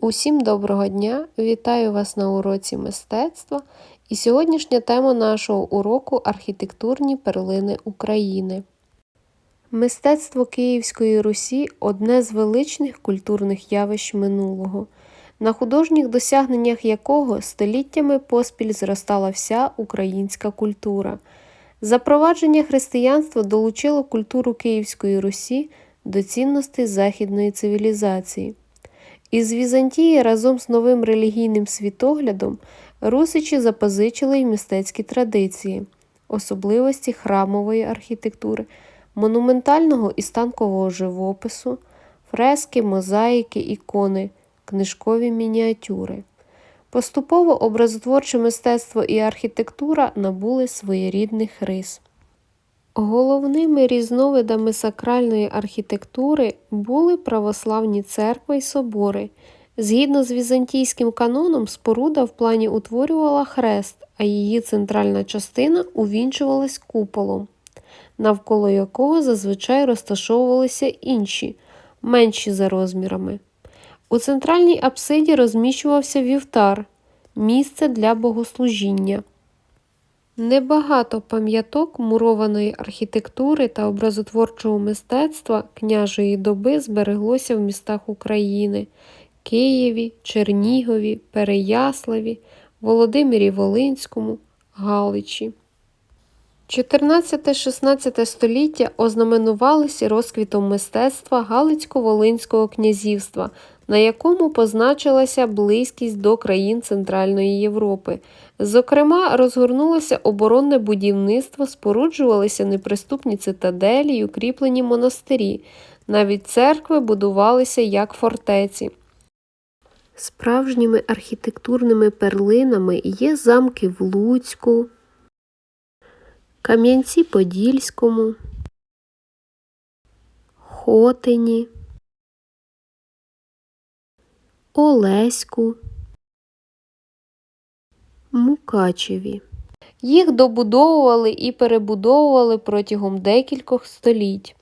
Усім доброго дня! Вітаю вас на уроці мистецтва. І сьогоднішня тема нашого уроку архітектурні перлини України. Мистецтво Київської Русі одне з величних культурних явищ минулого, на художніх досягненнях якого століттями поспіль зростала вся українська культура. Запровадження християнства долучило культуру Київської Русі до цінностей західної цивілізації. Із Візантії разом з новим релігійним світоглядом русичі запозичили й мистецькі традиції, особливості храмової архітектури, монументального і станкового живопису, фрески, мозаїки, ікони, книжкові мініатюри. Поступово образотворче мистецтво і архітектура набули своєрідних рис. Головними різновидами сакральної архітектури були православні церкви й собори. Згідно з візантійським каноном, споруда в плані утворювала хрест, а її центральна частина увінчувалась куполом, навколо якого зазвичай розташовувалися інші, менші за розмірами. У центральній апсиді розміщувався вівтар місце для богослужіння. Небагато пам'яток мурованої архітектури та образотворчого мистецтва княжої доби збереглося в містах України Києві, Чернігові, Переяславі, Володимирі Волинському, Галичі. 14-16 століття ознаменувалися розквітом мистецтва Галицько-Волинського князівства, на якому позначилася близькість до країн Центральної Європи. Зокрема, розгорнулося оборонне будівництво, споруджувалися неприступні цитаделі й укріплені монастирі, навіть церкви будувалися як фортеці. Справжніми архітектурними перлинами є замки в Луцьку, Кам'янці-Подільському, Хотині, Олеську, Мукачеві. Їх добудовували і перебудовували протягом декількох століть.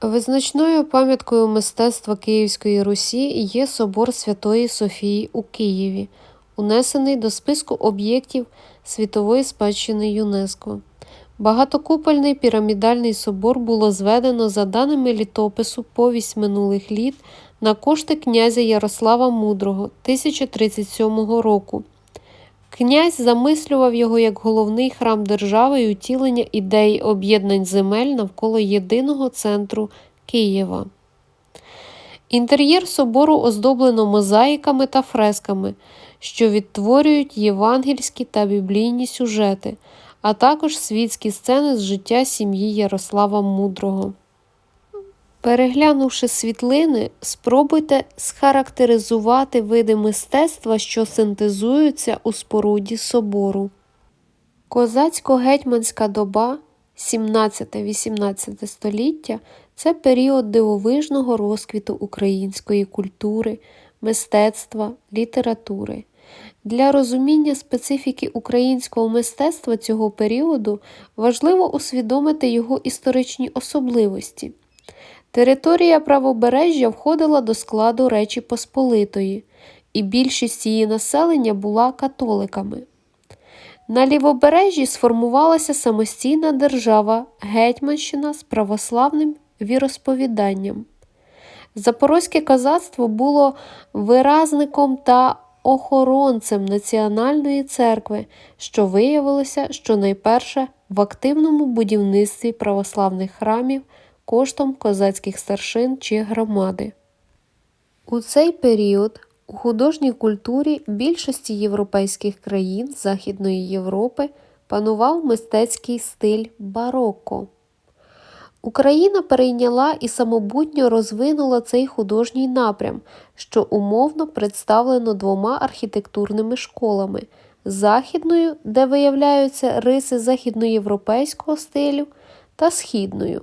Визначною пам'яткою мистецтва Київської Русі є собор Святої Софії у Києві, унесений до списку об'єктів світової спадщини ЮНЕСКО. Багатокупольний пірамідальний собор було зведено за даними літопису повість минулих літ на кошти князя Ярослава Мудрого 1037 року. Князь замислював його як головний храм держави і утілення ідеї об'єднань земель навколо єдиного центру Києва. Інтер'єр собору оздоблено мозаїками та фресками, що відтворюють євангельські та біблійні сюжети, а також світські сцени з життя сім'ї Ярослава Мудрого. Переглянувши світлини, спробуйте схарактеризувати види мистецтва, що синтезуються у споруді собору. Козацько-гетьманська доба 17-18 століття це період дивовижного розквіту української культури, мистецтва, літератури. Для розуміння специфіки українського мистецтва цього періоду важливо усвідомити його історичні особливості. Територія правобережжя входила до складу Речі Посполитої, і більшість її населення була католиками. На лівобережжі сформувалася самостійна держава Гетьманщина з православним віросповіданням. Запорозьке козацтво було виразником та охоронцем Національної церкви, що виявилося щонайперше в активному будівництві православних храмів коштом козацьких старшин чи громади. У цей період у художній культурі більшості європейських країн Західної Європи панував мистецький стиль бароко. Україна перейняла і самобутньо розвинула цей художній напрям, що умовно представлено двома архітектурними школами західною, де виявляються риси західноєвропейського стилю, та східною.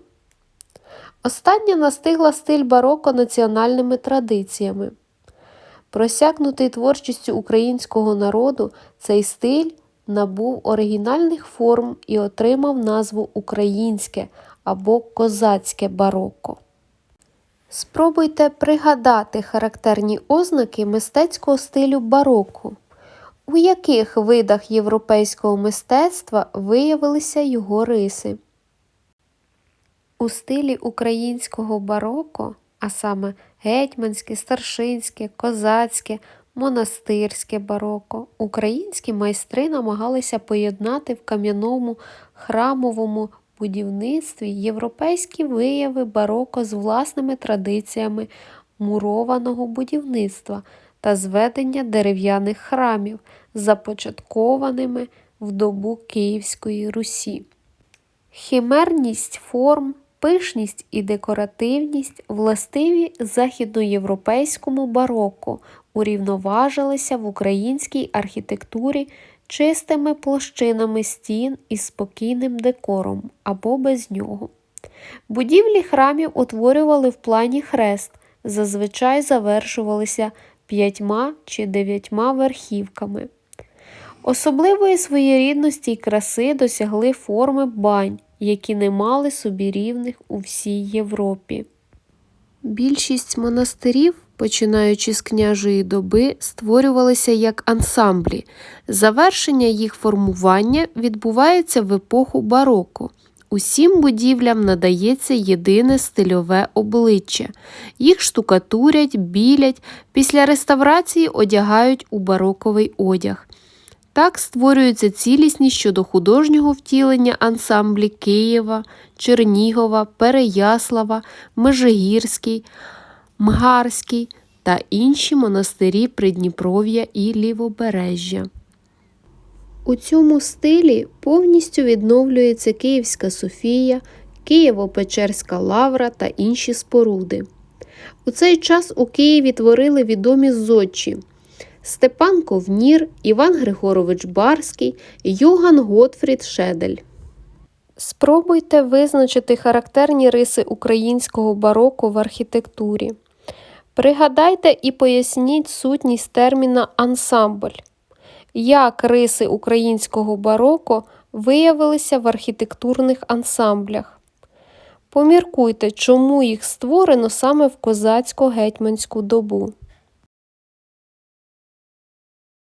Остання настигла стиль бароко національними традиціями. Просякнутий творчістю українського народу, цей стиль набув оригінальних форм і отримав назву українське або козацьке бароко. Спробуйте пригадати характерні ознаки мистецького стилю бароко. У яких видах європейського мистецтва виявилися його риси? У стилі українського бароко, а саме гетьманське, старшинське, козацьке, монастирське бароко, українські майстри намагалися поєднати в кам'яному храмовому будівництві європейські вияви бароко з власними традиціями мурованого будівництва та зведення дерев'яних храмів, започаткованими в добу Київської Русі. Хімерність форм, пишність і декоративність властиві західноєвропейському бароко урівноважилися в українській архітектурі чистими площинами стін із спокійним декором або без нього. Будівлі храмів утворювали в плані хрест, зазвичай завершувалися п'ятьма чи дев'ятьма верхівками. Особливої своєрідності й краси досягли форми бань, які не мали собі рівних у всій Європі. Більшість монастирів, починаючи з княжої доби, створювалися як ансамблі. Завершення їх формування відбувається в епоху бароко. Усім будівлям надається єдине стильове обличчя. Їх штукатурять, білять, після реставрації одягають у бароковий одяг. Так створюється цілісність щодо художнього втілення ансамблі Києва, Чернігова, Переяслава, Межигірський, Мгарський та інші монастирі Придніпров'я і Лівобережжя. У цьому стилі повністю відновлюється Київська Софія, Києво-Печерська лавра та інші споруди. У цей час у Києві творили відомі зодчі Степан Ковнір, Іван Григорович Барський, Йоган Готфрід Шедель. Спробуйте визначити характерні риси українського бароко в архітектурі. Пригадайте і поясніть сутність терміна ансамбль. Як риси українського бароко виявилися в архітектурних ансамблях? Поміркуйте, чому їх створено саме в козацько-гетьманську добу.